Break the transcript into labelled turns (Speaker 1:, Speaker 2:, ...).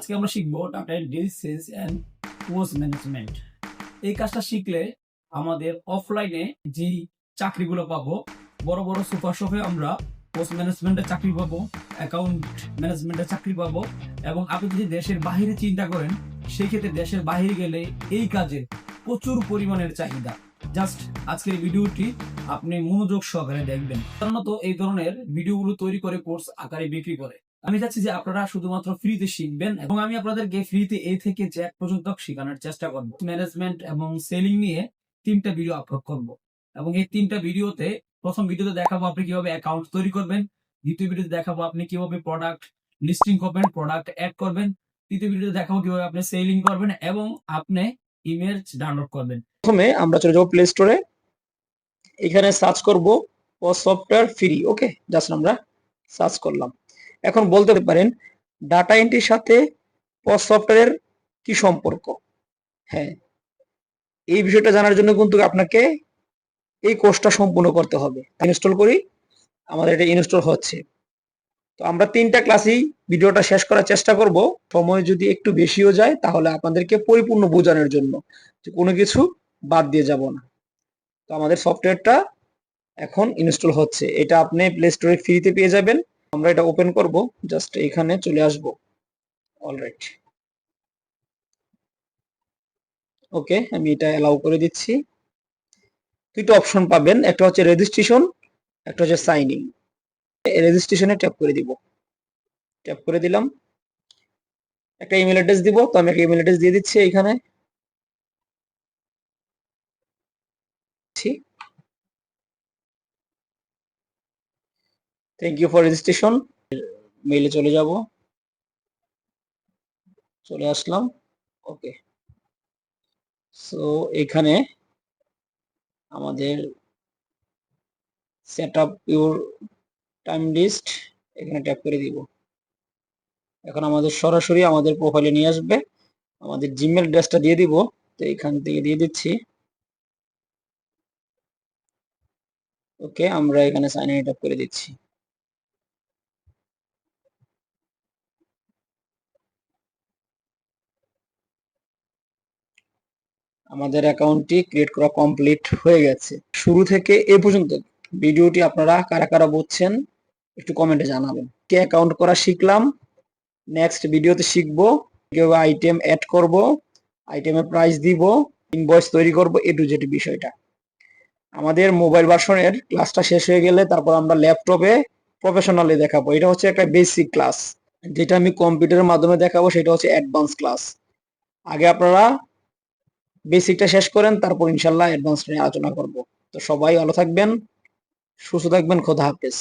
Speaker 1: আজকে আমরা শিখব deal sales and post management এই কাজটা শিখলে আমাদের অফলাইনে যে চাকরিগুলো পাবো, বড় বড় সুপার শপে আমরা পোস্ট ম্যানেজমেন্টের চাকরি পাবো অ্যাকাউন্ট ম্যানেজমেন্টের চাকরি পাবো এবং আপনি যদি দেশের বাইরে চিন্তা করেন সেই ক্ষেত্রে দেশের বাইরে গেলে এই কাজের প্রচুর পরিমাণের চাহিদা। জাস্ট আজকের ভিডিওটি আপনি মনোযোগ সহকারে দেখবেন। সাধারণত এই ধরনের ভিডিওগুলো তৈরি করে কোর্স আকারে বিক্রি করে। আমি চাচ্ছি যে আপনারা শুধুমাত্র ফ্রিতে শিখবেন এবং আমি আপনাদেরকে ফ্রিতে এ থেকে জ্যাক পর্যন্ত শেখানোর চেষ্টা করব। ম্যানেজমেন্ট এবং সেলিং নিয়ে তিনটা ভিডিও আপলোড করব। এবং এই তিনটা ভিডিওতে প্রথম ভিডিওতে দেখাবো আপনি কীভাবে অ্যাকাউন্ট তৈরি করবেন, দ্বিতীয় ভিডিওতে দেখাবো আপনি কীভাবে প্রোডাক্ট লিস্টিং করবেন প্রোডাক্ট অ্যাড করবেন, তৃতীয় ভিডিওতে দেখাবো কীভাবে আপনি সেলিং করবেন এবং আপনি ইমেল ডাউনলোড করবেন।
Speaker 2: প্রথমে আমরা চলে যাব প্লে স্টোরে এখানে সার্চ করব ও সফটওয়্যার ফ্রি ওকে জাস্ট আমরা সার্চ করলাম। এখন বলতে পারেন ডাটা এন্ট্রির সাথে পস সফটওয়্যারের কি সম্পর্ক? হ্যাঁ এই বিষয়টা জানার জন্য কিন্তু আপনাকে এই কোর্সটা সম্পূর্ণ করতে হবে। ইনস্টল করি, আমাদের এটা ইনস্টল হচ্ছে। তো আমরা তিনটা ক্লাসেই ভিডিওটা শেষ করার চেষ্টা করব। সময় যদি একটু বেশিও যায়, তাহলে আপনাদেরকে পরিপূর্ণ বোঝানোর জন্য যে কোনো কিছু বাদ দিয়ে যাব না। তো আমাদের সফটওয়্যারটা এখন ইনস্টল হচ্ছে। এটা আপনি প্লে স্টোরে ফ্রিতে পেয়ে যাবেন। আমরা এটা ওপেন করব জাস্ট এখানে চলে আসব। অলরাইট ওকে আমি এটা অ্যালাউ করে দিচ্ছি। দুটো অপশন পাবেন, একটা হচ্ছে রেজিস্ট্রেশন একটা হচ্ছে সাইন ইন রেজিস্ট্রেশনে ট্যাপ করে দিব। ট্যাপ করে দিলাম। একটা ইমেল অ্যাড্রেস দিব, তো আমি একটা ইমেল অ্যাড্রেস দিয়ে দিচ্ছি এখানে। থ্যাংক ইউ ফর রেজিস্ট্রেশন মেইলে চলে যাব। চলে আসলাম। ওকে সো এখানে আমাদের set up your time list এখানে ট্যাপ করে দিব। এখন আমাদের সরাসরি আমাদের প্রোফাইলে নিয়ে আসবে। আমাদের জিমেল অ্যাড্রেসটা দিয়ে দিব। তো এখান থেকে দিয়ে দিচ্ছি। ওকে আমরা এখানে সাইন ইন করে দিচ্ছি। আমাদের অ্যাকাউন্টটি ক্রিয়েট করা কমপ্লিট হয়ে গেছে। শুরু থেকে এ পর্যন্ত ভিডিওটি আপনারা কারা কারা বুঝছেন একটু কমেন্টে জানাবেন। কে অ্যাকাউন্ট করা শিখলাম? নেক্সট ভিডিওতে শিখব। কীভাবে আইটেম অ্যাড করব আইটেমের প্রাইস দিব ইনভয়েস তৈরি করব, এ টু জেড বিষয়টা। আমাদের মোবাইল ভার্সনের ক্লাসটা শেষ হয়ে গেলে তারপর আমরা ল্যাপটপে প্রফেশনালি দেখাবো। এটা হচ্ছে একটা বেসিক ক্লাস যেটা আমি কম্পিউটারের মাধ্যমে দেখাবো, সেটা হচ্ছে অ্যাডভান্স ক্লাস আগে আপনারা বেসিকটা শেষ করেন, তারপর ইনশাল্লাহ অ্যাডভান্স নিয়ে আলোচনা করব। তো সবাই ভালো থাকবেন, সুস্থ থাকবেন, খোদা হাফেজ।